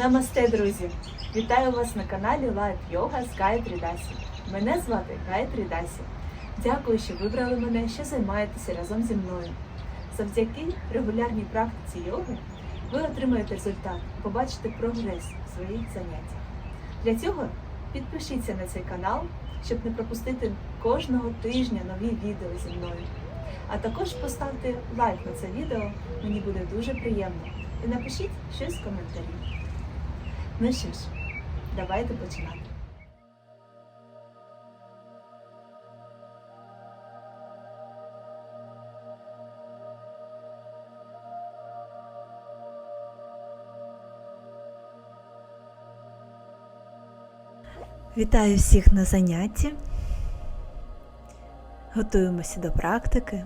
Намасте, друзі! Вітаю вас на каналі Live Yoga з Гайтрі Дасі. Мене звати Гайтрі Дасі. Дякую, що вибрали мене, що займаєтеся разом зі мною. Завдяки регулярній практиці йоги ви отримаєте результат, побачите прогрес в своїх заняттях. Для цього підпишіться на цей канал, щоб не пропустити кожного тижня нові відео зі мною. А також поставте лайк на це відео, мені буде дуже приємно. І напишіть щось в коментарі. Ну що ж, давайте починати. Вітаю всіх на занятті. Готуємося до практики.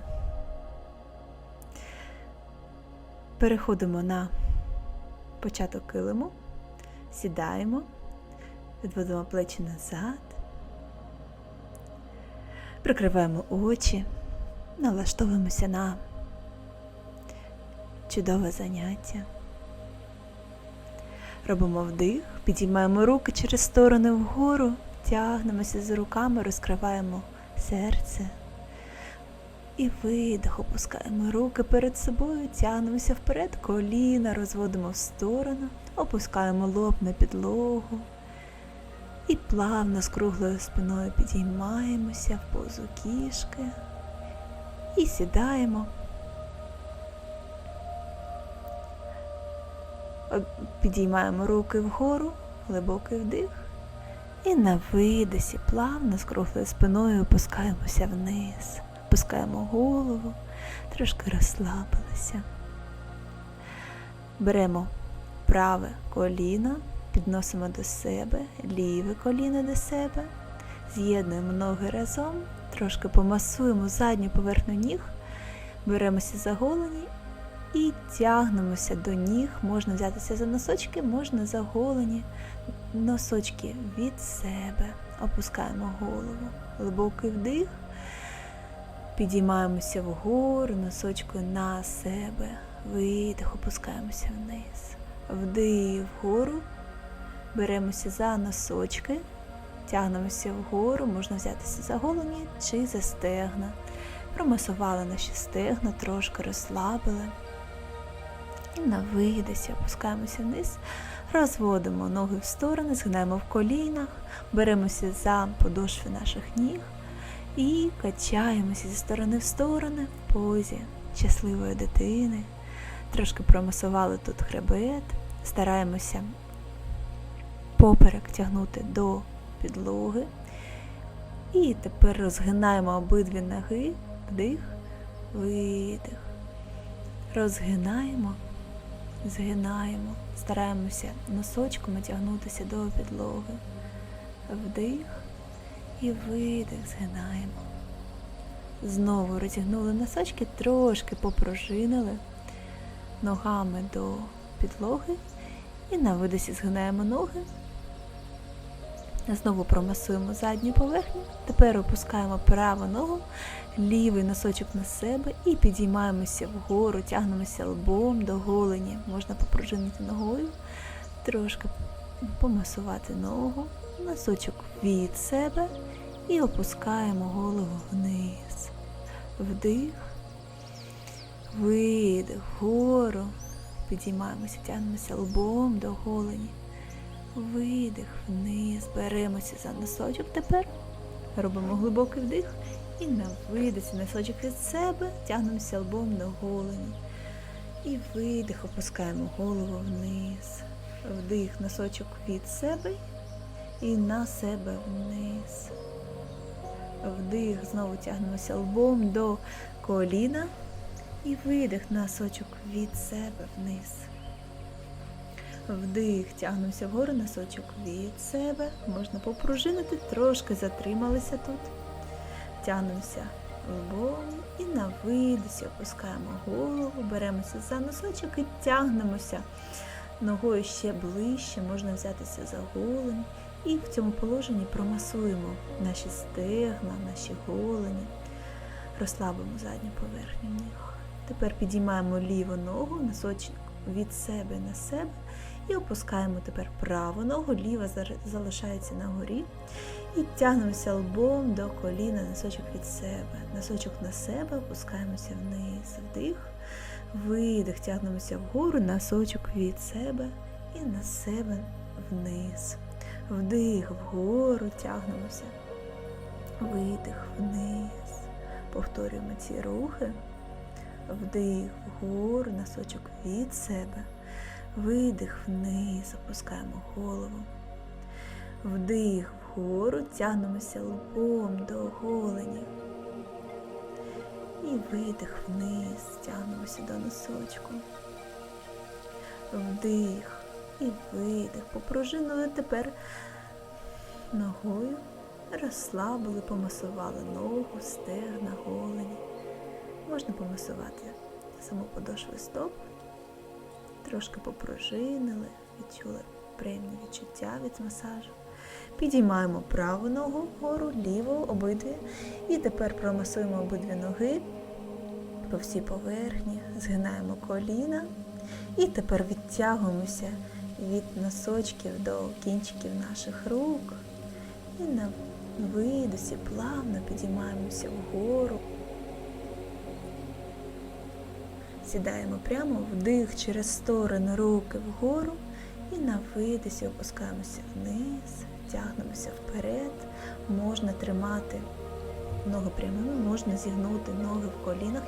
Переходимо на початок килиму, сідаємо, відводимо плечі назад, прикриваємо очі, налаштовуємося на чудове заняття. Робимо вдих, підіймаємо руки через сторони вгору, тягнемося за руками, розкриваємо серце. І видих, опускаємо руки перед собою, тягнемося вперед, коліна розводимо в сторону, опускаємо лоб на підлогу. І плавно з круглою спиною підіймаємося в позу кішки і сідаємо. Підіймаємо руки вгору, глибокий вдих. І на видисі плавно з круглою спиною опускаємося вниз. Опускаємо голову, трошки розслабилися. Беремо праве коліно, підносимо до себе, ліве коліно до себе, з'єднуємо ноги разом, трошки помасуємо задню поверхню ніг, беремося за голені і тягнемося до ніг. Можна взятися за носочки, можна за голені. Носочки від себе. Опускаємо голову. Глибокий вдих. Підіймаємося вгору, носочкою на себе. Видих, опускаємося вниз. Вдих вгору. Беремося за носочки. Тягнемося вгору, можна взятися за голені чи за стегна. Промасували наші стегна, трошки розслабили. І на видисі опускаємося вниз, розводимо ноги в сторони, згинаємо в колінах, беремося за подошви наших ніг і качаємося зі сторони в сторони в позі щасливої дитини. Трошки промасували тут хребет, стараємося поперек тягнути до підлоги. І тепер розгинаємо обидві ноги, вдих, видих. Розгинаємо згинаємо, стараємося носочками тягнутися до підлоги. Вдих і видих, згинаємо. Знову розігнули носочки, трошки попружинили ногами до підлоги і на видосі згинаємо ноги. Знову промасуємо задню поверхню. Тепер опускаємо праву ногу, лівий носочок на себе і підіймаємося вгору, тягнемося лбом до голені. Можна попружинити ногою, трошки помасувати ногу, носочок від себе і опускаємо голову вниз. Вдих, видих, вгору. Підіймаємося, тягнемося лбом до голені. Видих вниз, беремося за носочок тепер. Робимо глибокий вдих і на видисі носочок від себе, тягнемося лбом до голені. І видих, опускаємо голову вниз. Вдих, носочок від себе і на себе вниз. Вдих, знову тягнемося лбом до коліна. І видих, носочок від себе вниз. Вдих, тягнемося вгору, носочок від себе. Можна попружинити, трошки затрималися тут. Тягнемося лбом і на видосі опускаємо голову, беремося за носочок і тягнемося ногою ще ближче, можна взятися за голень. І в цьому положенні промасуємо наші стегна, наші голені, розслабимо задню поверхню ніг. Тепер підіймаємо ліву ногу, носочок від себе на себе. І опускаємо тепер праву ногу, ліва залишається на горі. І тягнемося лбом до коліна, носочок від себе. Носочок на себе, опускаємося вниз. Вдих, видих, тягнемося вгору, носочок від себе і на себе вниз. Вдих вгору, тягнемося. Видих вниз. Повторюємо ці рухи. Вдих вгору, носочок від себе. Видих вниз, опускаємо голову. Вдих вгору, тягнемося лбом до голені. І видих вниз, тягнемося до носочку. Вдих і видих. Попружинили тепер ногою. Розслабили, помасували ногу, стегна, голені. Можна помасувати саму подошву стоп. Трошки попружинили, відчули приємні відчуття від масажу. Підіймаємо праву ногу вгору, ліву, обидві. І тепер промасуємо обидві ноги по всій поверхні, згинаємо коліна. І тепер відтягуємося від носочків до кінчиків наших рук. І на видосі плавно підіймаємося вгору. Сідаємо прямо вдих через сторони руки вгору і на видосі опускаємося вниз, тягнемося вперед. Можна тримати ноги прямими, можна зігнути ноги в колінах,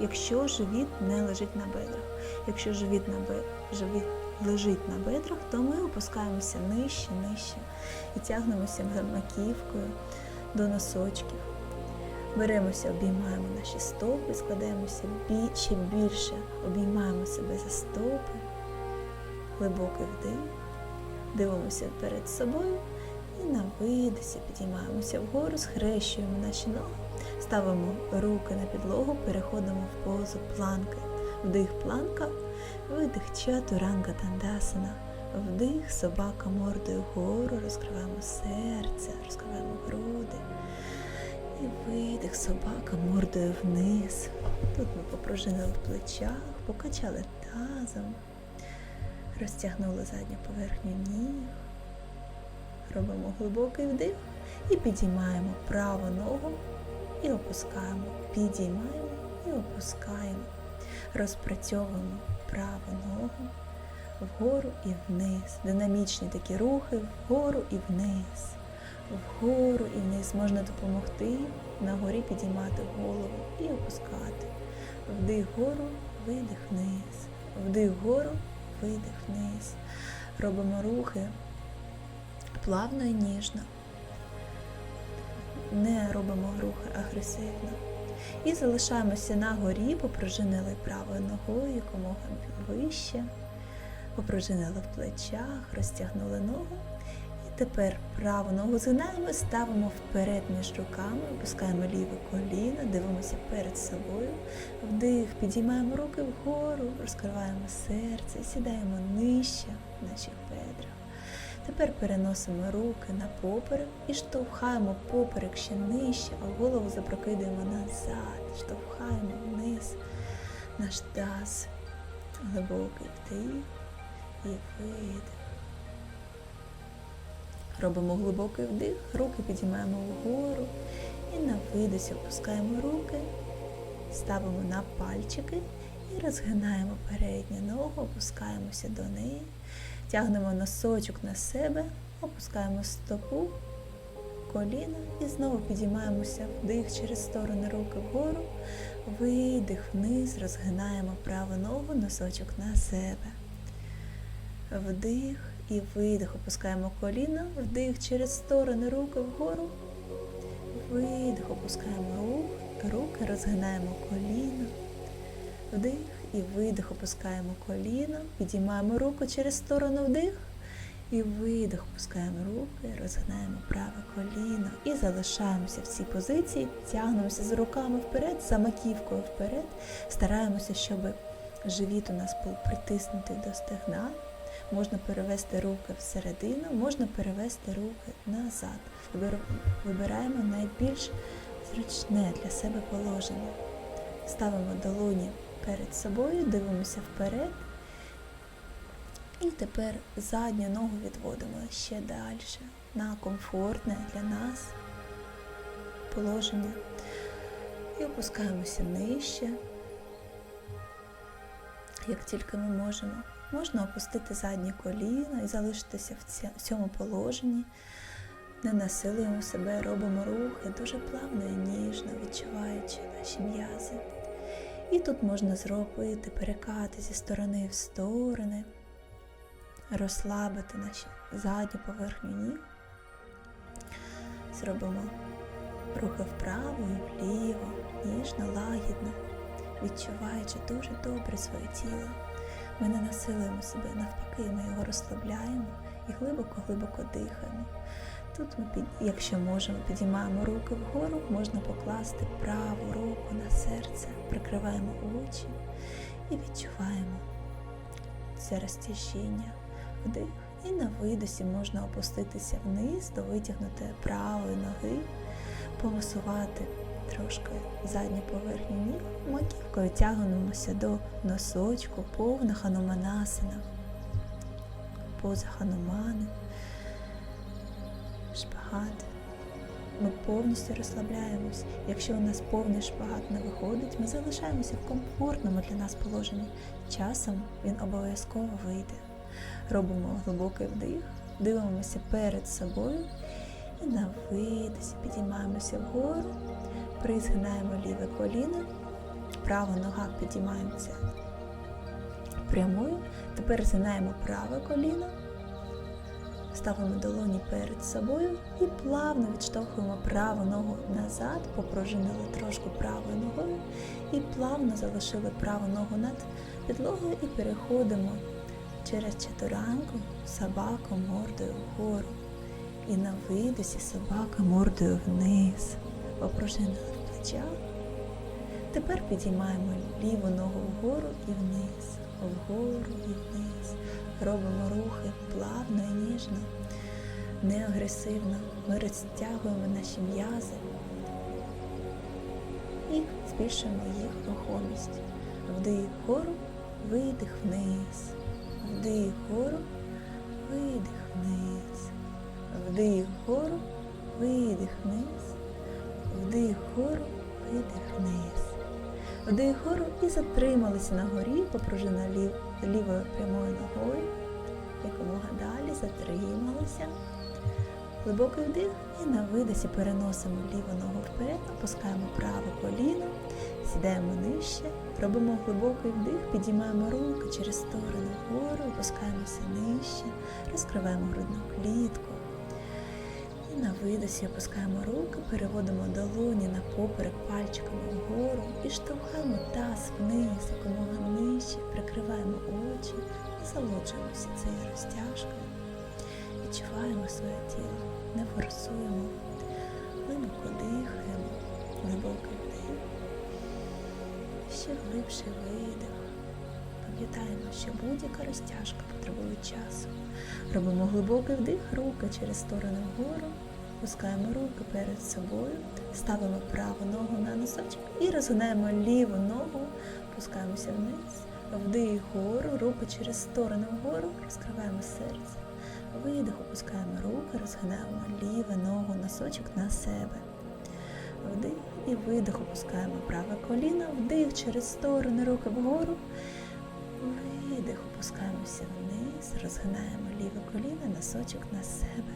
якщо живіт не лежить на бедрах. Якщо живіт, на бе... живіт лежить на бедрах, то ми опускаємося нижче, нижче і тягнемося за маківкою до носочків. Беремося, обіймаємо наші стопи, складаємося ще більше, обіймаємо себе за стопи, глибокий вдих, дивимося перед собою і на видосі підіймаємося вгору, схрещуємо наші ноги, ставимо руки на підлогу, переходимо в позу планки. Вдих планка, видих чатуранга тандасана. Вдих, собака мордою вгору, розкриваємо серце, розкриваємо груди. І видих, собака мордою вниз. Тут ми попружинили в плечах, покачали тазом, розтягнули задню поверхню ніг. Робимо глибокий вдих і підіймаємо праву ногу і опускаємо. Підіймаємо і опускаємо. Розпрацьовуємо праву ногу вгору і вниз. Динамічні такі рухи вгору і вниз. Вгору і вниз можна допомогти на горі підіймати голову і опускати. Вдих вгору, видих вниз. Вдих вгору, видих вниз. Робимо рухи плавно і ніжно. Не робимо рухи агресивно. І залишаємося на горі, попружинили правою ногою якомога вище, попружинили в плечах, розтягнули ногу. Тепер праву ногу згинаємо, ставимо вперед між руками, опускаємо ліве коліно, дивимося перед собою. Вдих, підіймаємо руки вгору, розкриваємо серце, сідаємо нижче в наших бедрах. Тепер переносимо руки на поперек і штовхаємо поперек ще нижче, а голову запрокидуємо назад, штовхаємо вниз наш таз. Глибокий вдих і видих. Робимо глибокий вдих, руки підіймаємо вгору і на видосі опускаємо руки, ставимо на пальчики і розгинаємо передню ногу, опускаємося до неї. Тягнемо носочок на себе, опускаємо стопу, коліна і знову підіймаємося вдих через сторони руки вгору, видих вниз, розгинаємо праву ногу, носочок на себе. Вдих і видих, опускаємо коліна, вдих через сторони руки вгору, видих, опускаємо руки, розгинаємо коліна, вдих і видих, опускаємо коліно, підіймаємо руку через сторону вдих. І видих, опускаємо руки, розгинаємо праве коліно і залишаємося в цій позиції, тягнемося з руками вперед, за маківкою вперед, стараємося, щоб живіт у нас був притиснутий до стегна. Можна перевести руки всередину, можна перевести руки назад. Вибираємо найбільш зручне для себе положення. Ставимо долоні перед собою, дивимося вперед І тепер задню ногу відводимо ще далі на комфортне для нас положення. І опускаємося нижче, як тільки ми можемо. Можна опустити заднє коліно і залишитися в цьому положенні. Не насилуємо себе, робимо рухи дуже плавно і ніжно, відчуваючи наші м'язи. І тут можна зробити перекати зі сторони в сторони, розслабити наші задню поверхню ніг. Зробимо рухи вправо і вліво, ніжно, лагідно, відчуваючи дуже добре своє тіло. Ми не насилуємо себе, навпаки, ми його розслабляємо і глибоко-глибоко дихаємо. Тут ми, під, якщо можемо, підіймаємо руки вгору, можна покласти праву руку на серце, прикриваємо очі і відчуваємо це розтяжіння вдих. І на видосі можна опуститися вниз до витягнутої правої ноги, помасувати трошки задню поверхню ніг, маківкою тягнемося до носочку, повна хануманасана, поза ханумани, шпагат. Ми повністю розслабляємось. Якщо у нас повний шпагат не виходить, ми залишаємося в комфортному для нас положенні. Часом він обов'язково вийде. Робимо глибокий вдих, дивимося перед собою і на видосі підіймаємося вгору, призгинаємо ліве коліно, права нога підіймається прямою. Тепер згинаємо праве коліно, ставимо долоні перед собою і плавно відштовхуємо праву ногу назад, попружинили трошки правою ногою і плавно залишили праву ногу над підлогою і переходимо через чатуранку собаку мордою вгору. І на видосі собака мордою вниз. Попружинили плечах. Тепер підіймаємо ліву ногу вгору і вниз, вгору і вниз. Робимо рухи плавно і ніжно, не агресивно. Ми розтягуємо наші м'язи і збільшуємо їх рухомість. Вдих вгору, видих вниз. Вдих вгору, видих вниз. Вдих вгору, видих вниз. Вдих вгору, видих вниз. Вдих вгору і затрималися на горі, попружина лів, лівою прямою ногою. Якомога далі затрималися. Глибокий вдих і на видосі переносимо ліву ногу вперед, опускаємо праве коліно, сідаємо нижче, робимо глибокий вдих, підіймаємо руки через сторони вгору, опускаємося нижче, розкриваємо грудну клітку. На видосі опускаємо руки, переводимо долоні на поперек пальчиками вгору і штовхаємо таз вниз, якомога нижче, прикриваємо очі, насолоджуємося цією розтяжкою. Відчуваємо своє тіло, не форсуємо, глибоко дихаємо, глибокий вдих, ще глибший видих. Пам'ятаємо, що будь-яка розтяжка потребує часу. Робимо глибокий вдих, руки через сторони вгору, пускаємо руки перед собою, ставимо праву ногу на носочок і розгинаємо ліву ногу, пускаємося вниз, вдих вгору, руки через сторони вгору, розкриваємо серце. Видих, опускаємо руки, розгинаємо ліву ногу, носочок на себе. Вдих і видих, опускаємо праве коліно, вдих через сторони, руки вгору. Видих, опускаємося вниз, розгинаємо ліве коліно, носочок на себе.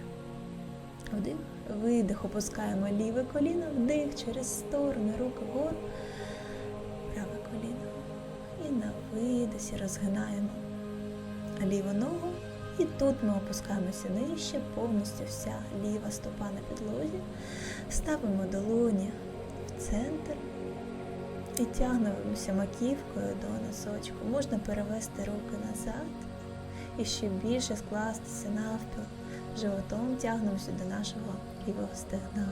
Вдих, видих, опускаємо ліве коліно, вдих через сторони, руки вгору, праве коліно. І на видосі розгинаємо ліву ногу. І тут ми опускаємося нижче, повністю вся ліва стопа на підлозі. Ставимо долоні в центр і тягнемося маківкою до носочку. Можна перевести руки назад і ще більше скластися навпіл. Животом тягнемося до нашого лівого стегна.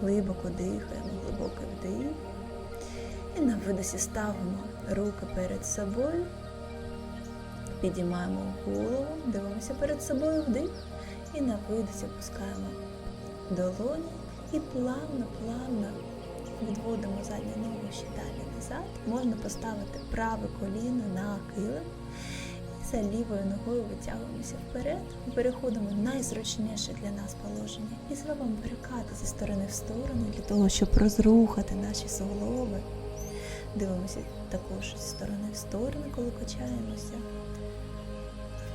Глибоко дихаємо, глибокий вдих. І на видосі ставимо руки перед собою. Підіймаємо голову, дивимося перед собою вдих і на видосі опускаємо долоні і плавно-плавно відводимо задню ногу ще далі назад. Можна поставити праве коліно на килим За лівою ногою витягуємося вперед переходимо в найзручніше для нас положення. І зробимо перекати зі сторони в сторону для того, щоб розрухати наші суглоби. Дивимося також зі сторони в сторону, коли качаємося.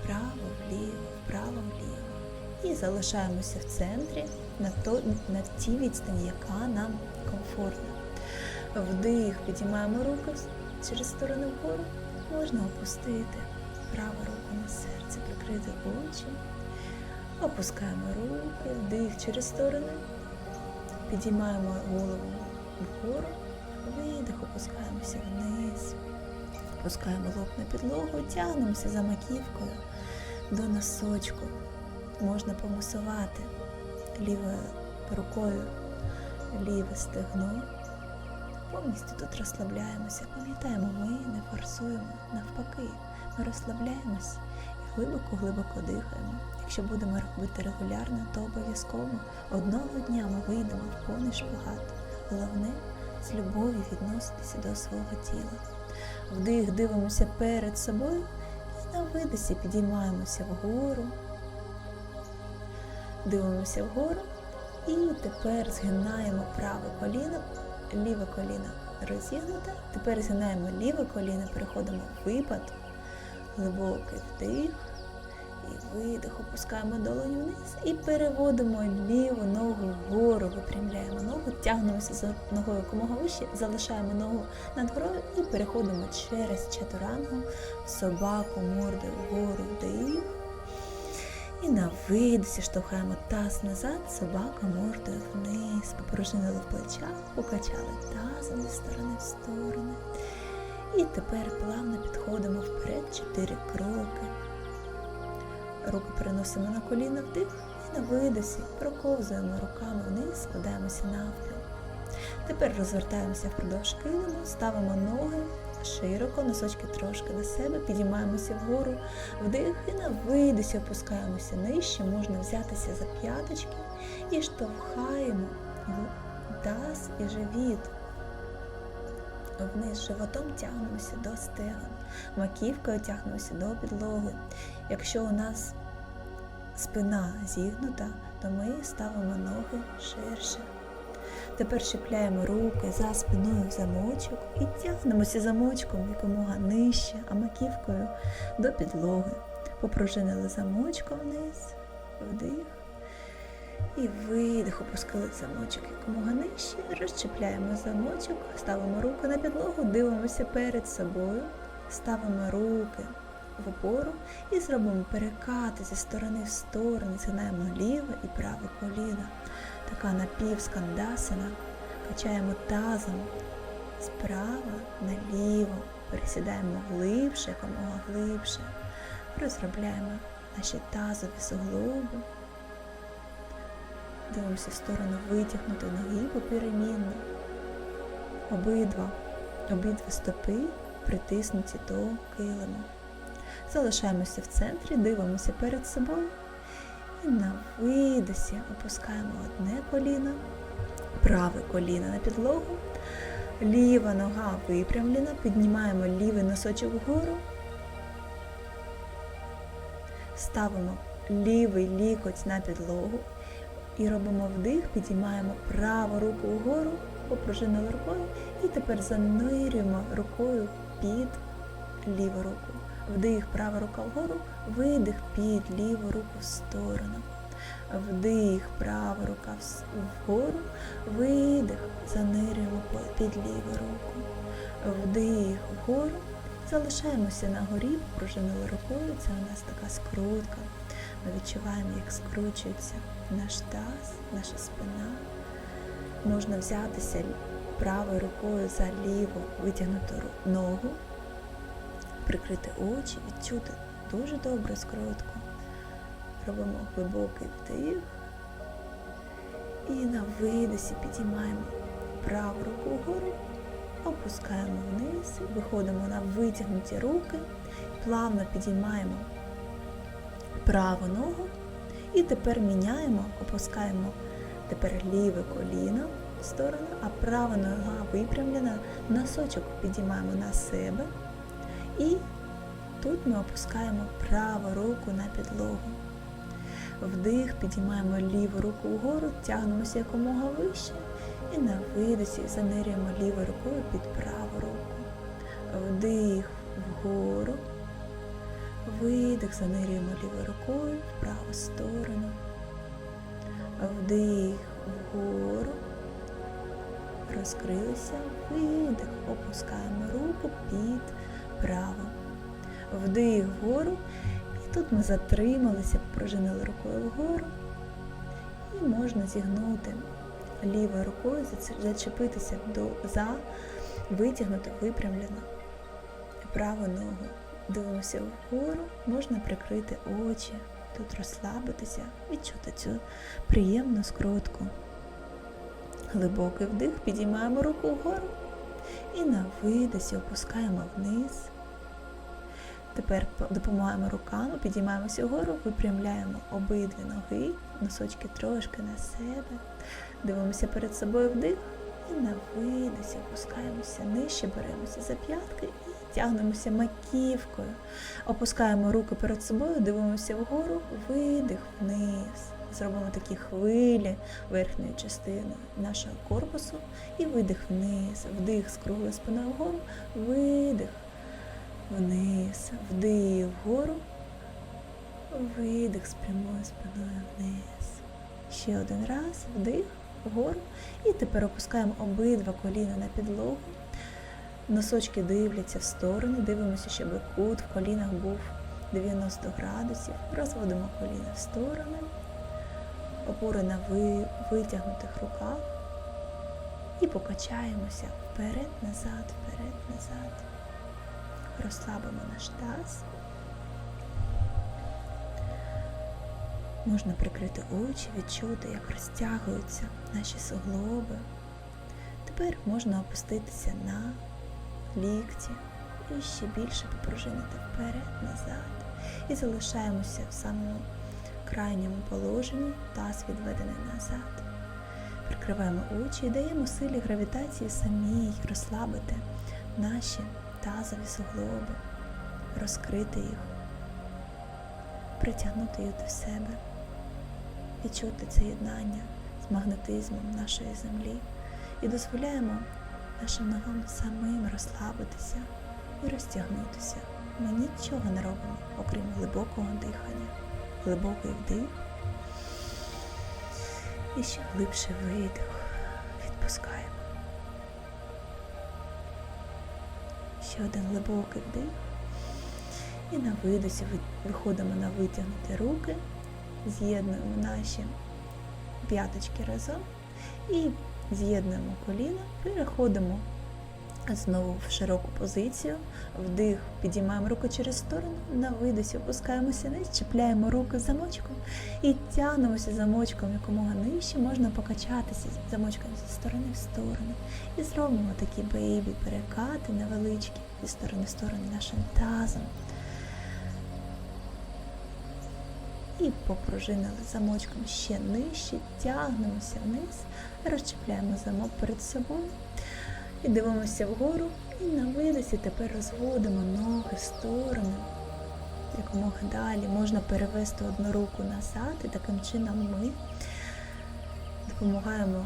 Вправо, вліво, вправо, вліво. І залишаємося в центрі на, то, на тій відстані, яка нам комфортна. Вдих, підіймаємо руки через сторону вгору. Можна опустити праву руку на серце, прикрити очі. Опускаємо руки, вдих через сторони. Підіймаємо голову вгору, видих, опускаємося вниз. Опускаємо лоб на підлогу, тягнемося за маківкою до носочку. Можна помасувати лівою рукою ліве стегно. Повністю тут розслабляємося. Пам'ятаємо, ми не форсуємо. Навпаки, розслабляємось і глибоко-глибоко дихаємо. Якщо будемо робити регулярно, то обов'язково одного дня ми вийдемо в повний шпагат. Головне з любов'ю відноситися до свого тіла. Вдих, дивимося перед собою і на видисі підіймаємося вгору. Дивимося вгору і тепер згинаємо праве коліно, ліве коліно розігнуте. Тепер згинаємо ліве коліно, переходимо в випад, глибокий вдих і видих, опускаємо долоню вниз і переводимо ліву ногу вгору, випрямляємо ногу, тягнемося за ногою якомога вище, залишаємо ногу над горою і переходимо через чатурангу собаку мордою вгору вдих. І на видисі штовхаємо таз назад, собака мордою вниз, попорожнили в плечах, покачали тазом з сторони в сторону. І тепер плавно підходимо вперед чотири кроки. Руку переносимо на коліна вдих і на видосі проковзуємо руками вниз, складаємося навпіл. Тепер розвертаємося впродовж килиму, ставимо ноги широко, носочки трошки до себе, підіймаємося вгору, вдих і на видосі опускаємося нижче, можна взятися за п'яточки і штовхаємо таз і живіт. Вниз животом тягнемося до стегон, маківкою тягнемося до підлоги. Якщо у нас спина зігнута, то ми ставимо ноги ширше. Тепер щепляємо руки за спиною в замочок і тягнемося замочком якомога нижче, а маківкою до підлоги. Попружинили замочком вниз, вдих. І видих, опускали замочок якомога нижче, розчепляємо замочок, ставимо руки на підлогу, дивимося перед собою, ставимо руки в опору і зробимо перекати зі сторони в сторону, згинаємо ліве і праве коліно. Така напівскандасана. Качаємо тазом справа наліво, пересідаємо глибше, якомога глибше, розробляємо наші тазові суглоби. Дивимося в сторону витягнутої ноги поперемінно. Обидва, обидва стопи притиснуті до килиму. Залишаємося в центрі, дивимося перед собою і на видосі опускаємо одне коліно, праве коліно на підлогу, ліва нога випрямлена, піднімаємо лівий носочок вгору, ставимо лівий лікоть на підлогу і робимо вдих, підіймаємо праву руку вгору, попружинили рукою і тепер занирюємо рукою під ліву руку. Вдих, права рука вгору, видих під ліву руку в сторону. Вдих, права рука вгору, видих, занирюємо під ліву руку. Вдих вгору, залишаємося на горі, пружинили рукою, це у нас така скрутка. Ми відчуваємо, як скручується наш таз, наша спина. Можна взятися правою рукою за ліву витягнуту ногу прикрити очі, відчути дуже добре скоротку. Робимо глибокий вдих. І на видосі підіймаємо праву руку вгору, опускаємо вниз, виходимо на витягнуті руки, плавно підіймаємо праву ногу і тепер міняємо, опускаємо тепер ліве коліно в сторону, а права нога випрямлена, носочок підіймаємо на себе. І Тут ми опускаємо праву руку на підлогу. Вдих, підіймаємо ліву руку вгору, тягнемося якомога вище. І на видосі занирюємо лівою рукою під праву руку. Вдих вгору. Видих, занирюємо лівою рукою в праву сторону. Вдих вгору. Розкрилися. Видих. Опускаємо руку під праву. Вдих вгору. І тут ми затрималися, прожинили рукою вгору. І можна зігнути лівою рукою, зачепитися до, за витягнуту, випрямлену праву ногу. Дивимося вгору, можна прикрити очі, тут розслабитися, відчути цю приємну скрутку. Глибокий вдих, підіймаємо руку вгору і на видосі опускаємо вниз. Тепер допомагаємо руками, підіймаємося вгору, випрямляємо обидві ноги, носочки трошки на себе. Дивимося перед собою вдих і на видосі опускаємося нижче, беремося за п'ятки тягнемося маківкою. Опускаємо руки перед собою, дивимося вгору, видих вниз. Зробимо такі хвилі верхньої частини нашого корпусу і видих вниз. Вдих з круглою спиною вгору, видих вниз, вдих вгору, видих з прямою спиною вниз. Ще один раз, вдих вгору. І тепер опускаємо обидва коліна на підлогу. Носочки дивляться в сторони, дивимося, щоб кут в колінах був 90 градусів. Розводимо коліна в сторони, опори на ви- витягнутих руках і покачаємося вперед, назад, вперед, назад. Розслабимо наш таз. Можна прикрити очі, відчути, як розтягуються наші суглоби. Тепер можна опуститися на лікті і ще більше попружинити вперед, назад. І залишаємося в самому крайньому положенні, таз відведений назад. Прикриваємо очі і даємо силі гравітації самій розслабити наші тазові суглоби, розкрити їх, притягнути їх до себе, відчути це єднання з магнетизмом нашої землі і дозволяємо нашим ногам самим розслабитися і розтягнутися. Ми нічого не робимо, окрім глибокого дихання, глибокий вдих і ще глибше видих. Відпускаємо. Ще один глибокий вдих. І на видосі виходимо на витягнуті руки, з'єднуємо наші п'яточки разом і з'єднуємо коліна, переходимо знову в широку позицію. Вдих, підіймаємо руку через сторону, на видосі опускаємося вниз, чіпляємо руки замочком і тягнемося замочком якомога нижче, можна покачатися замочком зі сторони в сторону. І зробимо такі бейбі перекати невеличкі зі сторони в сторону нашим тазом. І попружинили замочком ще нижче, тягнемося вниз, розчіпляємо замок перед собою і дивимося вгору. І на видосі тепер розводимо ноги в сторони. Якомога далі можна перевести одну руку назад, і таким чином ми допомагаємо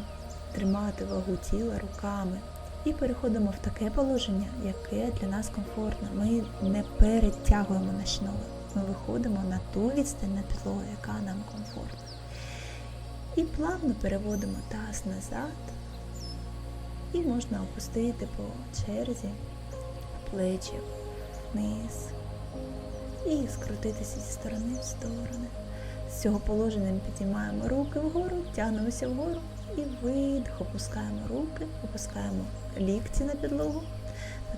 тримати вагу тіла руками. І переходимо в таке положення, яке для нас комфортно. Ми не перетягуємо наші ноги. Ми виходимо на ту відстань на підлогу, яка нам комфортна. І плавно переводимо таз назад. І можна опустити по черзі плечі вниз і скрутитися зі сторони в сторони. З цього положення ми підіймаємо руки вгору, тягнемося вгору і видих, опускаємо руки, опускаємо лікті на підлогу,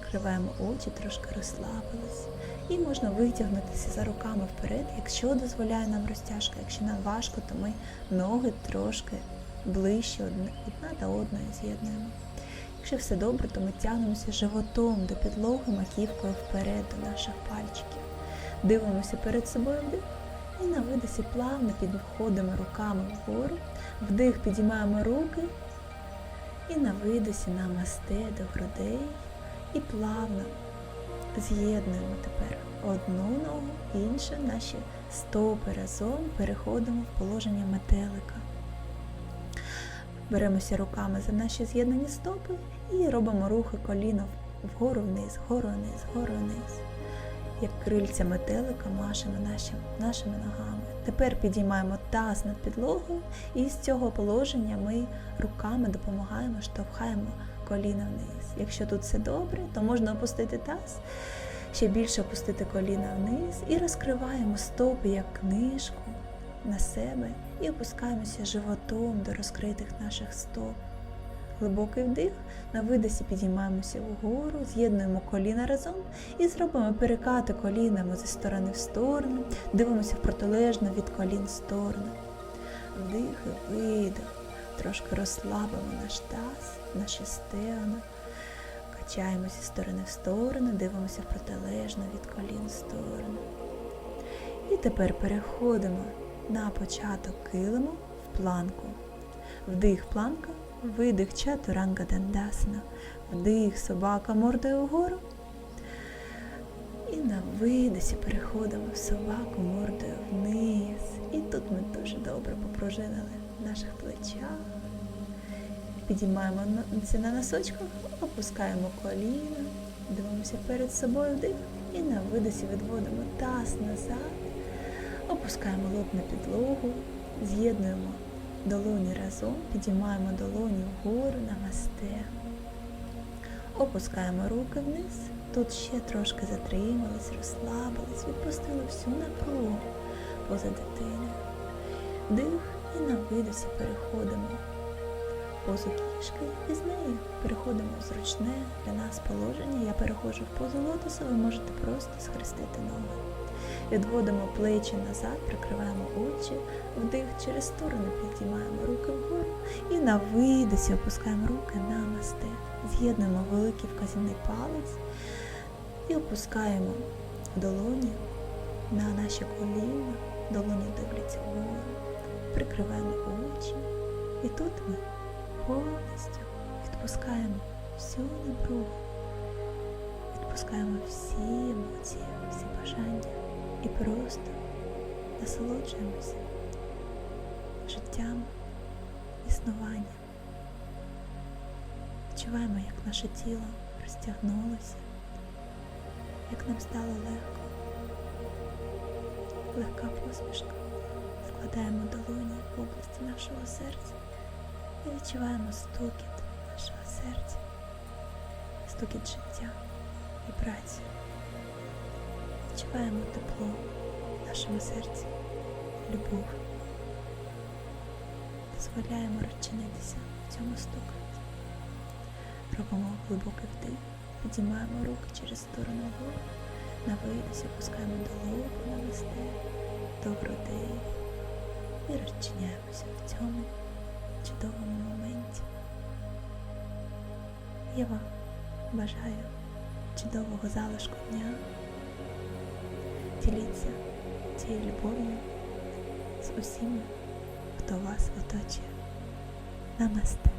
закриваємо очі, трошки розслабились. І можна витягнутися за руками вперед, якщо дозволяє нам розтяжка. Якщо нам важко, то ми ноги трошки ближче одна до одної з'єднуємо. Якщо все добре, то ми тягнемося животом до підлоги, маківкою вперед до наших пальчиків. Дивимося перед собою вдих і на видосі плавно підходимо руками вгору. Вдих підіймаємо руки і на видосі намасте до грудей і плавно З'єднуємо тепер одну ногу, іншу, наші стопи разом переходимо в положення метелика. Беремося руками за наші з'єднані стопи і робимо рухи коліна вгору вниз, вгору вниз, вгору вниз. Як крильця метелика машемо нашим, нашими ногами. Тепер підіймаємо таз над підлогою, і з цього положення ми руками допомагаємо, штовхаємо коліна вниз. Якщо тут все добре, то можна опустити таз, ще більше опустити коліна вниз і розкриваємо стопи як книжку на себе і опускаємося животом до розкритих наших стоп. Глибокий вдих, на видосі підіймаємося вгору, з'єднуємо коліна разом і зробимо перекати колінами зі сторони в сторону, дивимося в протилежну від колін сторону. Вдих і видих. Трошки розслабимо наш таз, наші стегна, качаємо зі сторони в сторону, дивимося в протилежну від колін в сторону. І тепер переходимо на початок килиму в планку. Вдих планка, видих чатуранга дандасана, вдих собака мордою вгору. І на видосі переходимо в собаку мордою вниз. І тут ми дуже добре попружинили в наших плечах. Підіймаємо на носочках, опускаємо коліна, дивимося перед собою вдих і на видосі відводимо таз назад, опускаємо лоб на підлогу, з'єднуємо долоні разом, підіймаємо долоні вгору на масте. Опускаємо руки вниз. Тут ще трошки затримались, розслабились, відпустили всю напругу поза дитиною. Дих і на видосі переходимо позу кішки і з нею переходимо в зручне для нас положення. Я переходжу в позу лотоса, ви можете просто схрестити ноги. Відводимо плечі назад, прикриваємо очі, вдих через сторону, підіймаємо руки вгору і на видосі опускаємо руки на масте. З'єднуємо великий вказівний палець і опускаємо долоні на наші коліна, долоні дивляться вгору, прикриваємо очі. І тут ми повністю відпускаємо всю напругу, відпускаємо всі емоції, всі бажання і просто насолоджуємося життям, існуванням. Відчуваємо, як наше тіло розтягнулося, як нам стало легко, легка посмішка. Складаємо долоні в області нашого серця і відчуваємо стукіт нашого серця, стукіт життя і праці. Відчуваємо тепло в нашому серці, любов. Дозволяємо розчинитися в цьому стукаті. Робимо глибокий вдих, підіймаємо руки через сторону вгору, на видосі опускаємо долоні на листе, до грудей і розчиняємося в цьому чудовому моменті. Я вам бажаю чудового залишку дня. Діліться цією любов'ю з усіма, хто вас оточує. Намасте.